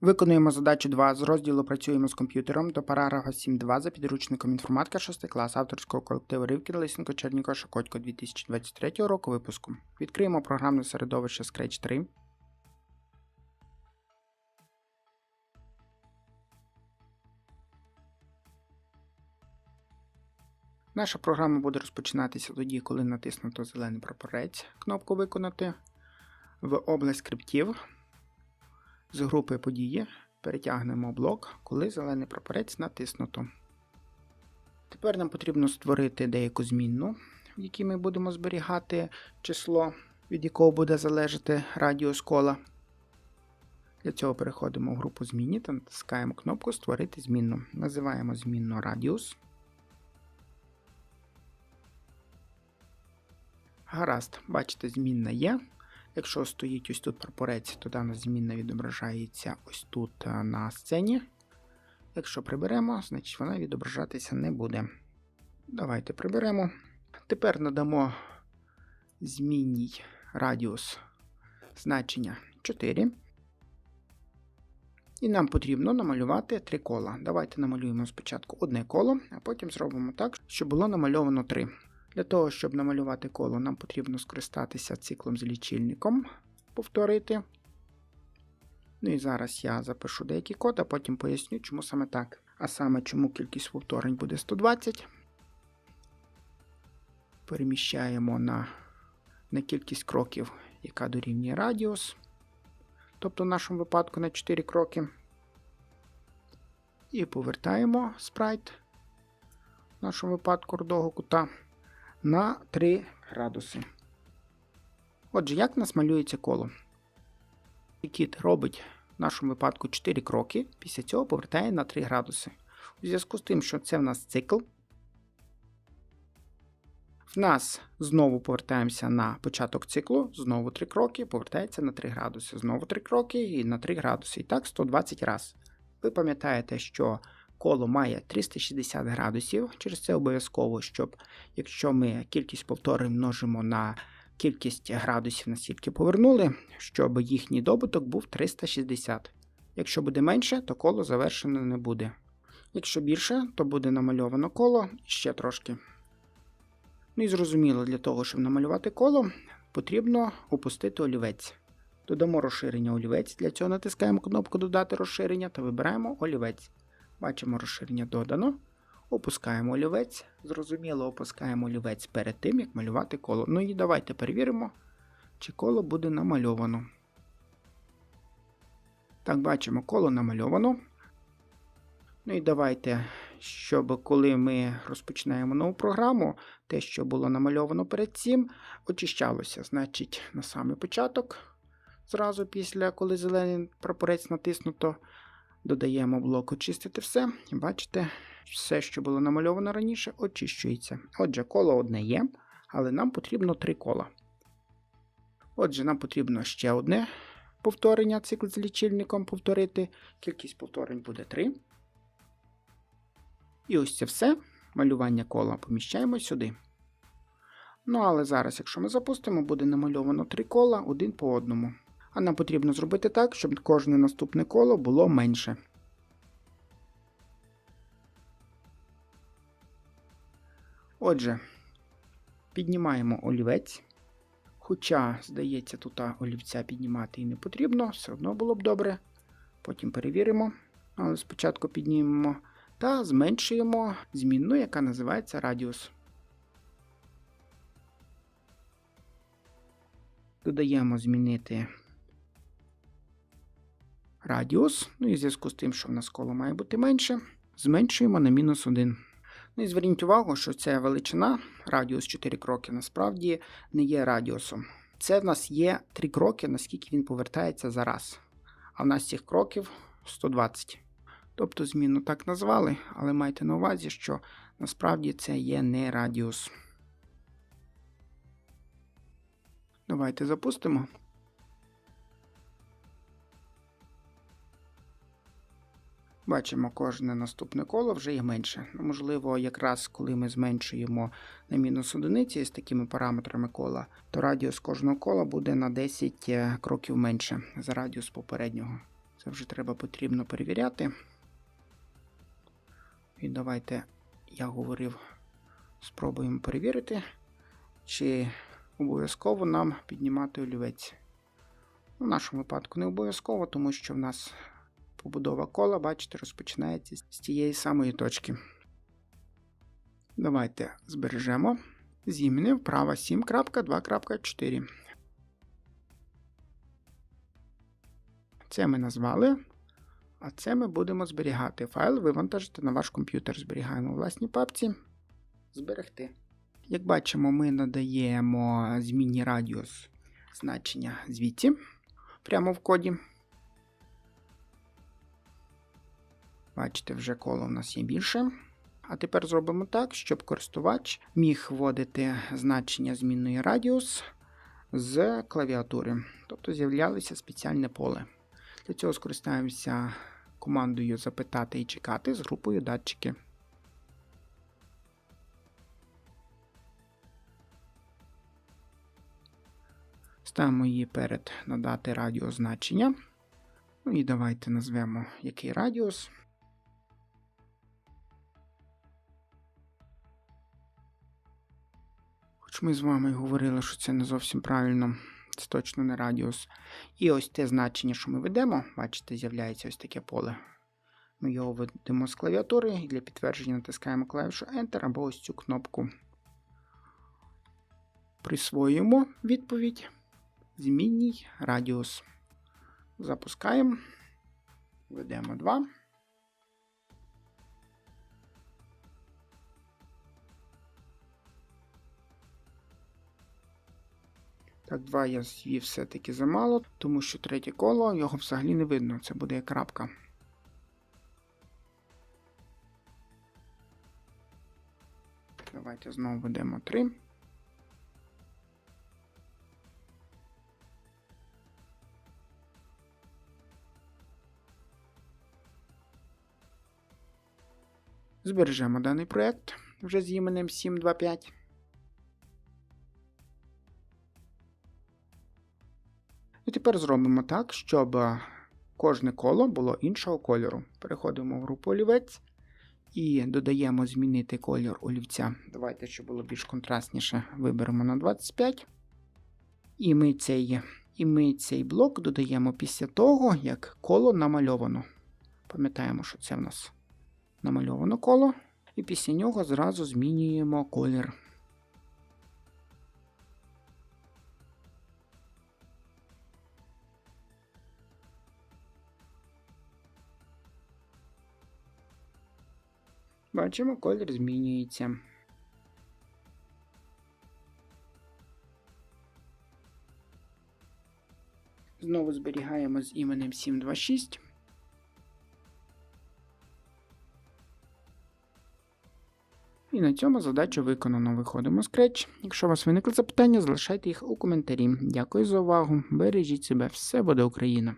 Виконуємо задачу 2 з розділу Працюємо з комп'ютером до параграфа 7.2 за підручником інформатика 6 клас авторського колективу Ривкін Лисенко Черніко Шокотько 2023 року випуску. Відкриємо програмне середовище Scratch 3. Наша програма буде розпочинатися тоді, коли натиснуто зелений прапорець, кнопку Виконати в область скриптів з групи події перетягнемо блок, коли зелений прапорець натиснуто. Тепер нам потрібно створити деяку змінну, в якій ми будемо зберігати число, від якого буде залежати радіус кола. Для цього переходимо в групу зміні та натискаємо кнопку Створити змінну. Називаємо змінну радіус. Гаразд, бачите, змінна є. Якщо стоїть ось тут прапорець, то дана змінна відображається ось тут е, на сцені. Якщо приберемо, значить вона відображатися не буде. Давайте приберемо. Тепер надамо змінній радіус значення 4. І нам потрібно намалювати три кола. Давайте намалюємо спочатку одне коло, а потім зробимо так, щоб було намальовано 3. Для того, щоб намалювати коло, нам потрібно скористатися циклом з лічильником, повторити. Ну і зараз я запишу деякий код, а потім поясню, чому саме так. А саме, чому кількість повторень буде 120. Переміщаємо на, на кількість кроків, яка дорівнює радіус. Тобто в нашому випадку на 4 кроки. І повертаємо спрайт в нашому випадку рудого кута на 3 градуси. Отже, як у нас малюється коло? Кіт робить в нашому випадку 4 кроки, після цього повертає на 3 градуси. У зв'язку з тим, що це в нас цикл. В нас знову повертаємося на початок циклу, знову 3 кроки, повертається на 3 градуси, знову 3 кроки і на 3 градуси. І так 120 разів. Ви пам'ятаєте, що коло має 360 градусів. Через це обов'язково, щоб якщо ми кількість повторень множимо на кількість градусів, настільки повернули, щоб їхній добуток був 360. Якщо буде менше, то коло завершено не буде. Якщо більше, то буде намальовано коло ще трошки. Ну і зрозуміло, для того, щоб намалювати коло, потрібно опустити олівець. Додамо розширення олівець. Для цього натискаємо кнопку Додати розширення та вибираємо олівець. Бачимо розширення додано. Опускаємо олівець. Зрозуміло, опускаємо олівець перед тим, як малювати коло. Ну і давайте перевіримо, чи коло буде намальовано. Так, бачимо, коло намальовано. Ну і давайте, щоб коли ми розпочинаємо нову програму, те, що було намальовано перед цим, очищалося. Значить, на самий початок, зразу після, коли зелений прапорець натиснуто, додаємо блок очистити все. Бачите, все, що було намальовано раніше, очищується. Отже, коло одне є, але нам потрібно три кола. Отже, нам потрібно ще одне повторення, цикл з лічильником повторити. Кількість повторень буде 3. І ось це все. Малювання кола поміщаємо сюди. Ну, але зараз, якщо ми запустимо, буде намальовано три кола один по одному. А нам потрібно зробити так, щоб кожне наступне коло було менше. Отже, піднімаємо олівець. Хоча, здається, тут олівця піднімати і не потрібно, все одно було б добре. Потім перевіримо. Але спочатку піднімемо та зменшуємо змінну, яка називається радіус. Додаємо змінити радіус. Ну і в зв'язку з тим, що в нас коло має бути менше, зменшуємо на мінус 1. Ну і зверніть увагу, що ця величина, радіус 4 кроки, насправді не є радіусом. Це в нас є 3 кроки, наскільки він повертається за раз. А в нас цих кроків 120. Тобто зміну так назвали, але майте на увазі, що насправді це є не радіус. Давайте запустимо. Бачимо, кожне наступне коло вже є менше. Ну, можливо, якраз коли ми зменшуємо на мінус одиниці з такими параметрами кола, то радіус кожного кола буде на 10 кроків менше за радіус попереднього. Це вже треба потрібно перевіряти. І давайте, я говорив, спробуємо перевірити, чи обов'язково нам піднімати олівець. У нашому випадку не обов'язково, тому що в нас побудова кола, бачите, розпочинається з тієї самої точки. Давайте збережемо. Зімни вправа 7.2.4. Це ми назвали. А це ми будемо зберігати. Файл вивантажити на ваш комп'ютер. Зберігаємо у власній папці. Зберегти. Як бачимо, ми надаємо змінні радіус значення звідси прямо в коді. Бачите, вже коло в нас є більше. А тепер зробимо так, щоб користувач міг вводити значення змінної радіус з клавіатури. Тобто з'являлося спеціальне поле. Для цього скористаємося командою запитати і чекати з групою датчики. Ставимо її перед надати радіус значення. Ну і давайте назвемо який радіус. Хоч ми з вами говорили, що це не зовсім правильно, це точно не радіус. І ось те значення, що ми ведемо, бачите, з'являється ось таке поле. Ми його ведемо з клавіатури і для підтвердження натискаємо клавішу Enter або ось цю кнопку. Присвоюємо відповідь. Змінній радіус. Запускаємо. Ведемо 2. Так, 2 я звів все-таки замало, тому що третє коло його взагалі не видно. Це буде як крапка. Давайте знову ведемо 3. Збережемо даний проєкт вже з іменем 725. І тепер зробимо так, щоб кожне коло було іншого кольору. Переходимо в групу олівець і додаємо змінити колір олівця. Давайте, щоб було більш контрастніше, виберемо на 25. І ми цей, і ми цей блок додаємо після того, як коло намальовано. Пам'ятаємо, що це в нас намальовано коло. І після нього зразу змінюємо колір. Бачимо, колір змінюється. Знову зберігаємо з іменем 726. І на цьому задачу виконано. Виходимо з Scratch. Якщо у вас виникли запитання, залишайте їх у коментарі. Дякую за увагу. Бережіть себе, все буде Україна!